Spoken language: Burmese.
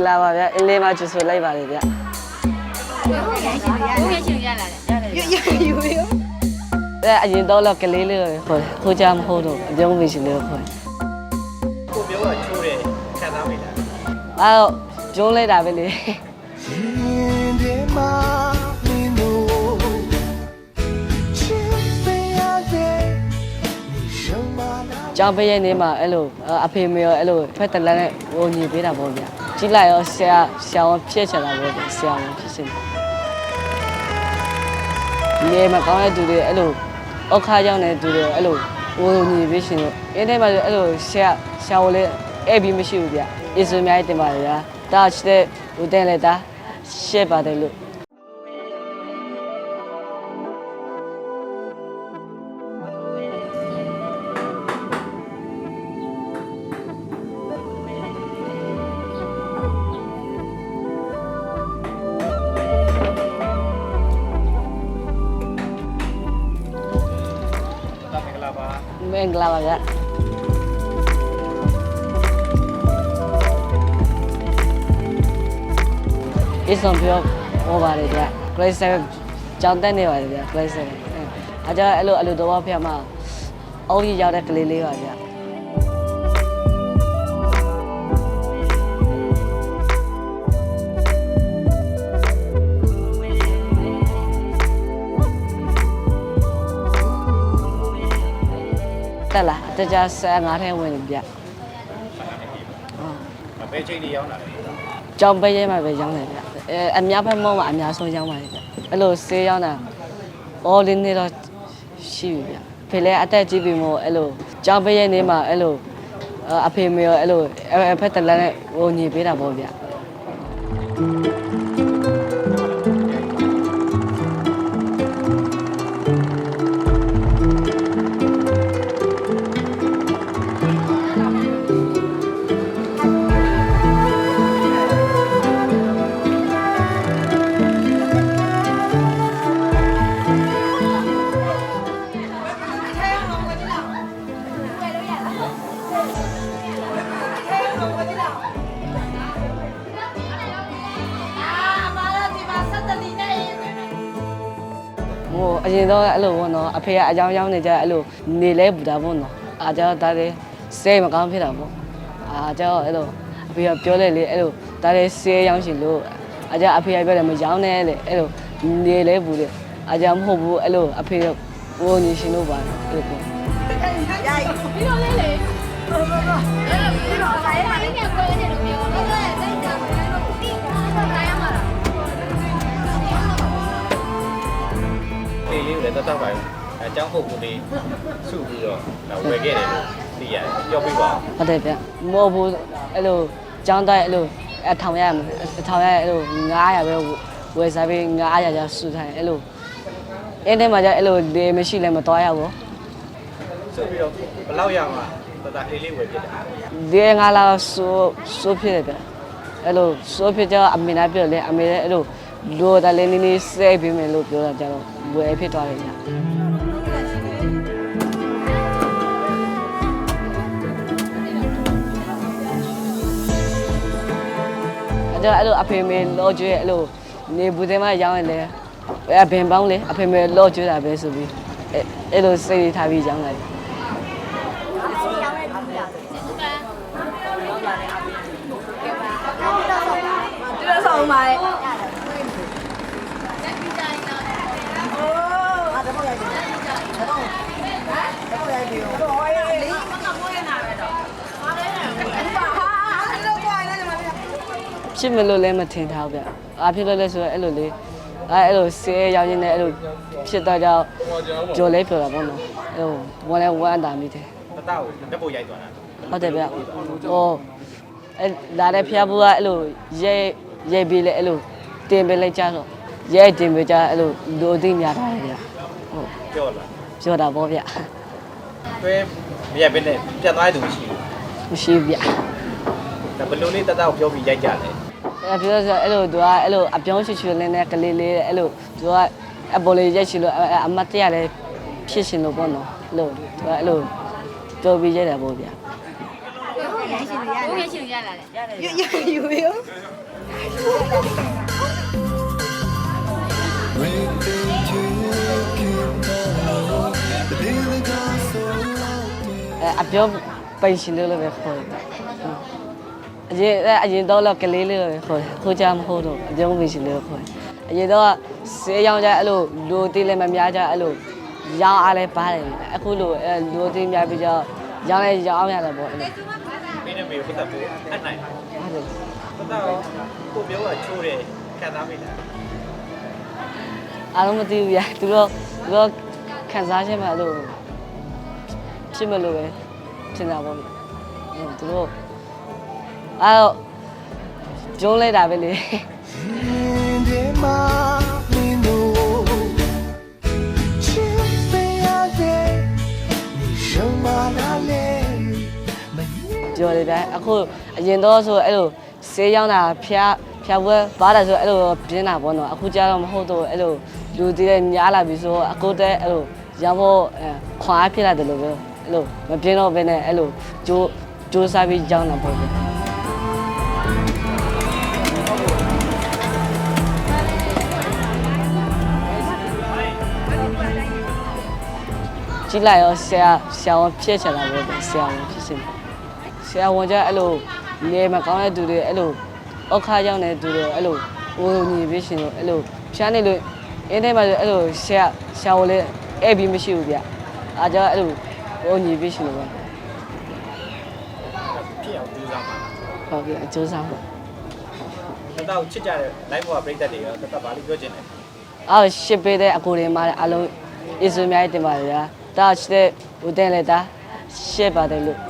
ဂလာပါဗျအင်းလေးပါကျူဆွေလိုက်ပါလေဗျဟုတ်ရရှင်ရလာတယ်ရရယူရအဲအရင်တော့လကလေးလေးကိုခေါ်တယ်ခိုးကြမဟုတ်တော့အပြုံးမိရှင်လေးကိုခေါ်တယ်ကိုပြောတာချိုးတယ်ခံစားမိလားအဲ့တော့ဂျုံးလိုက်တာပဲလေရင်ထဲမှာမင်းတို့ချစ်ပေရတဲ့ရှမ်းမလာကြောင်ပရဲ့နေမှာအဲ့လိုအဖေမေရောအဲ့လိုဖက်တလန်နဲ့ဝင်ညီပေးတာပေါ့ဗျာ ကြီးလိုက်ရောဆရာဆရာဝန်ဖြစ်ချင်တာပေါ့ဗျဆရာဝန်ဖြစ်ချင်တယ်ဒီမှာကောင်းတဲ့သူတွေအဲ့လိုအောက်ခါရောက်နေတဲ့သူတွေအဲ့လိုဟိုညီပေးရှင်လို့အင်းထဲမှာဆိုအဲ့လိုဆရာဆရာဝန်လေးအဲ့ပြီးမရှိဘူးဗျအေးဆိုအများကြီးတင်ပါတယ်ဗျာတာချတဲ့ဟိုတဲ့လေတာရှက်ပါတယ်လို့ မင်္ဂလာပါဗျအစ်ဆောင်ပြောဟောပါတယ်ဗျ grade 7ကျောင်းတက်နေပါတယ်ဗျ grade 7အဲအကြအဲ့လိုအဲ့လိုတော့ဖျက်မှာအောက်ကြီးရောက်တဲ့ကလေးလေးပါဗျ တက်လာအတကြ15ထဲဝင်ဗျအဘယ်ချိန်ကြီးရောက်လာလဲကြောင်ပဲရဲမှာပဲရောင်းတယ်ဗျအဲအများဖက်မောင်းမှာအများဆုံးရောင်းပါတယ်ဗျအဲ့လိုဆေးရောင်းတာအော်လင်းနေတော့ရှိပြီဗျဖေလဲအသက်ကြီးပြီမို့အဲ့လိုကြောင်ပဲရဲနေမှာအဲ့လိုအဖေမေရောအဲ့လိုအဖက်တလန်းနဲ့ဟိုညီပေးတာပေါ့ဗျအာ ဟိုအရင်တော့အဲ့လိုပေါ့နော်အဖေကအကြောင်းကြောင်းနေကြအဲ့လိုနေလဲပူတာပေါ့နော်အားကြောင့်ဒါလေးစေးမကောင်းဖြစ်တာပေါ့အားကြောင့်အဲ့လိုအဖေကပြောလိုက်လေအဲ့လိုဒါလေးစေးရောင်းရှင်လို့အားကြောင့်အဖေကပြောတယ်မရောင်းနဲ့လေအဲ့လိုနေလဲပူတယ်အားကြောင့်မဟုတ်ဘူးအဲ့လိုအဖေကဟိုနေရှင်လို့ပါအဲ့လိုပေါ့ပြီးတော့လေလေပြီးတော့ပြီးတော့အဲ့ဒါလေးကကိုယ် စားပါဘူးအဲအကြောင်းဟုတ်ဘူးလေးစုပြီးတော့ဝယ်ခဲ့တယ်လို့သိရတယ်ပြောပြပါဦးဟုတ်တယ်ဗျမဟုတ်ဘူးအဲ့လိုကျောင်းတိုင်းအဲ့လိုအထောင်ရရမယ်အထောင်ရရအဲ့လို900ပဲဝယ်စားပြီး900ကျစုထိုင်အဲ့လိုအင်းထဲမှာကျအဲ့လိုလေမရှိလဲမသွားရဘူးစုပြီးတော့ဘယ်လောက်ရမှာတတအေးလေးဝယ်ပြစ်တာဒီငါလာဆိုဆိုဖြစ်တယ်ဗျအဲ့လိုဆိုဖြစ်ကြအမေနာပြောလေအမေလည်းအဲ့လိုလိုတာလေးလေးလေးစိတ်ပြီးမယ်လို့ပြောတာကြတော့ဝယ်ဖြစ်သွားတယ်ဗျ အဲ့တော့အဲ့လိုအဖေမေလောကျွေးအဲ့လိုနေဘူးတဲ့မှာရောင်းရင်လေအဲ့ဘင်ပေါင်းလေအဖေမေလောကျွေးတာပဲဆိုပြီးအဲ့အဲ့လိုစိတ်ထားပြီးရောင်းလိုက် ဒီလိုဆောင်ပါလေအာတော့ရိုက်တယ်တော့တော့ရိုက်တယ်တော့ဟေးလေးမကမိုးရနာပဲတော့ဟာလေဟာဒီလိုပွားနေတယ်မလေး ဖြစ်မလို့လည်းမထင်ထားဘူးဗျ။အားဖြစ်လို့လဲဆိုတော့အဲ့လိုလေအဲအဲ့လိုဆေးရောင်းရင်းနဲ့အဲ့လိုဖြစ်တော့ကြောင့်ကြော်လဲပြောတာပေါ့နော်။အဲ့လိုဝန်လဲဝန်အတာမိတယ်တတ်တတ်ကိုလက်ဖို့ရိုက်သွားတာ။ဟုတ်တယ်ဗျ။ဟောအဲလာတဲ့ဖျားဘူးကအဲ့လိုရဲရဲပြီးလဲအဲ့လိုတင်ပေးလိုက်ကြတော့ရဲတင်ပေးကြအဲ့လိုလိုသိများတာလေဗျ။ဟုတ်ပြောလာပြောတာပေါ့ဗျတွဲမရက်ဘဲနဲ့ပြန်သွားတဲ့သူမရှိ။မရှိဘူးဗျဘူးဒါဘယ်လိုလေးတတ်တတ်ကိုပြောပြီးရိုက်ကြလဲ။အဲ့ ပြောဆိုအဲ့လိုသူကအဲ့လိုအပြောင်းချွချွလင်းနဲ့ကလေးလေးအဲ့လိုသူကအပေါ်လေးရိုက်ချင်လို့အမတ်တရလည်းဖြစ်ရှင်လို့ပေါ့နော်။အဲ့လိုသူကအဲ့လိုပြောပြီးရိုက်တာပေါ့ဗျ။ရှိလို့ရတယ်ဘိုးငယ်ရှိလို့ရလာတယ်ရရယူရောအဲအပြောပိန်ရှင်လို့လည်းပဲခေါ်တယ် အရင်အရင်တော့လောက်ကလေးလေးလို့ခေါ်တယ်ခိုးကြမဟုတ်တော့အပြောပိန်ရှင်လို့ခေါ်တယ်အရင်တော့ဆေးရောင်းကြအဲ့လိုလူသေးလည်းမများကြအဲ့လိုရောင်းအားလည်းပါတယ်အခုလိုအဲလူသေးများပြီးတော့ရောင်းလဲရောင်းရတယ်ပေါ့အဲ့လိုမင်းနဲ့မေကိုပတ်သက်ဖို့အနိုင်ဟုတ်တယ်ပတ်သက်တော့ကိုမျိုးကချိုးတယ်ခံစားမိလားအားလုံးမသိဘူးရသူတို့သူတို့ခံစားချက်မှအဲ့လိုဖြစ်မလို့ပဲထင်တာပေါ့လေဟုတ်သူတို့ အဲ့တော့ဂျုံးလိုက်တာပဲလေပြောလေဗျအခုအရင်တော့ဆိုအဲ့လိုဆေးရောက်တာဖျားဖျားပွဲဘားတာဆိုအဲ့လိုပြင်းတာပေါ့နော်အခုကျတော့မဟုတ်တော့အဲ့လိုလူတည်တဲ့များလာပြီဆိုအခုတည်းအဲ့လိုရဖို့ခွာဖြစ်လာတယ်လို့ပဲအဲ့လိုမပြင်းတော့ဘဲနဲ့အဲ့လိုကြိုးကြိုးစားပြီးကြောင်းတာပေါ့ဗျ ကြည့်လိုက်ရောဆရာဆရာဝန်ဖြစ်ချင်တာပဲဆရာဝန်ဖြစ်ချင်တယ်ဆရာဝန်ကျအဲ့လိုနေမကောင်းတဲ့သူတွေအဲ့လိုအောက်ခါရောက်နေတဲ့သူတွေအဲ့လိုဟိုညီပြီးရှင်လို့အဲ့လိုဖြန်းနေလို့အင်းထဲမှာဆိုအဲ့လိုဆရာဆရာဝန်လည်းအဲ့ပြီးမရှိဘူးဗျအားကြောင့်အဲ့လိုဟိုညီပြီးရှင်လို့ပဲဖြစ်အောင်ကြိုးစားပါဟုတ်ပြီအကျိုးဆောင်ပါတတကိုချစ်ကြတဲ့ live ဘောကပြိတ္တတွေရောတတဘာလို့ပြောချင်လဲအော်ရှစ်ပေးတဲ့အကိုတွေမှာလည်းအလုံးအစ်စွအများကြီးတင်ပါတယ်ဗျာ တာရှစ်တဲ့ဦးတင်လက်တာရှစ်ပါတယ်လို့